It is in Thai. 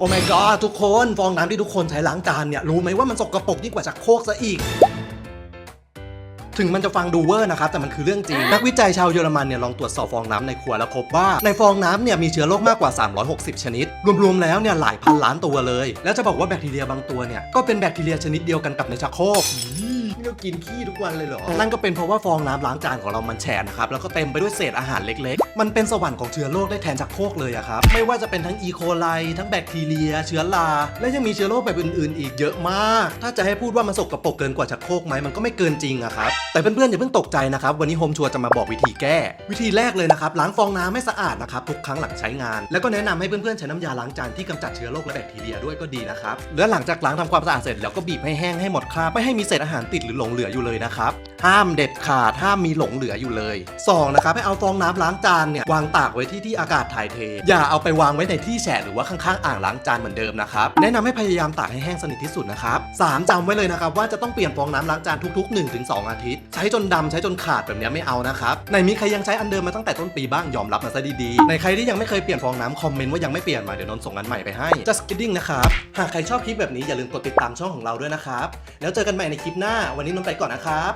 โอ้ my god ทุกคนฟองน้ำที่ทุกคนใช้ล้างจานเนี่ยรู้ไหมว่ามันสกรปรกยิ่งกว่าจากโคกซะอีก ถึงมันจะฟังดูเวอร์นะครับ แต่มันคือเรื่องจริง นักวิจัยชาวเยอรมันเนี่ยลองตรวจสอบฟองน้ำในครัวแล้วพบว่า ในฟองน้ำเนี่ยมีเชื้อโรคมากกว่า 360 ชนิด รวมๆแล้วเนี่ยหลายพันล้านตัวเลย แล้วจะบอกว่าแบคทีเรียบางตัวเนี่ยก็เป็นแบคทีเรียชนิดเดียวกันกับในชักโครก นี่เรากินขี้ทุกวันเลยเหรอ นั่นก็เป็นเพราะว่าฟองน้ำล้างจานของเรามันแฉะนะครับ แล้วก็เต็มไปด้วยเศษอาหารเล็กๆ มันเป็นสวรรค์ของเชื้อโรคได้แทนจากโคกเลยอะครับ ไม่ว่าจะเป็นทั้งอีโคไล ทั้งแบคทีเรีย เชื้อรา และยังมีเชื้อโรคแบบอื่นๆ อีกเยอะมาก ถ้าจะให้พูดว่ามันสกปรกเกินกว่าจากโคกไหมมันก็ไม่เกินจริงอะครับ แต่เพื่อนๆอย่าเพิ่งตกใจนะครับ วันนี้โฮมชัวร์จะมาบอกวิธีแก้ วิธีแรกเลยนะครับ ล้างฟองน้ำให้สะอาดนะครับทุกครั้งหลังใช้งาน แล้วก็แนะนำให้เพื่อนๆใช้น้ำยาล้างจานที่กำจัดเชื้อโรคและแบคทีเรียด้วยก็ดีนะครับและหลังจากล้างทำความสะอาดเสร็จแล้วก็บีบให้แห้งให้หมดคราบไม่ให้มีเศษอาหารติดหรือหลงเหลืออยู่เลยนะครับห้ามเด็ดขาดห้ามมีหลงเหลืออยู่เลยสองนะครับให้เอาฟองน้ำล้างจานเนี่ยวางตากไว้ที่ที่อากาศถ่ายเท อย่าเอาไปวางไว้ในที่แฉะหรือว่าข้างๆอ่างล้างจานเหมือนเดิมนะครับแนะนำให้พยายามตากให้แห้งสนิทที่สุดนะครับสามจำไว้เลยนะครับว่าจะต้องเปลี่ยนฟองน้ำล้างจานทุกๆ 1-2 อาทิตย์ ใช้จนดำใช้จนขาดแบบนี้ไม่เอานะครับในมีใครยังใช้อันเดิมมาตั้งแต่ต้นปีบ้างยอมรับมาซะดีๆในใครที่ยังไม่เคยเปลี่ยนฟองน้ำคอมเมนต์ว่ายังไม่เปลี่ยนมาเดี๋ยวนนส่งอันใหม่ไปให้ just kidding นะครับหากใครชอบคลิปแบบนี้อย่าลืมกดติดตามช่องของเราด้วยนะครับแล้วเจอกันใหม่ในคลิปหน้าวันนี้นนท์ไปก่อนนะครับ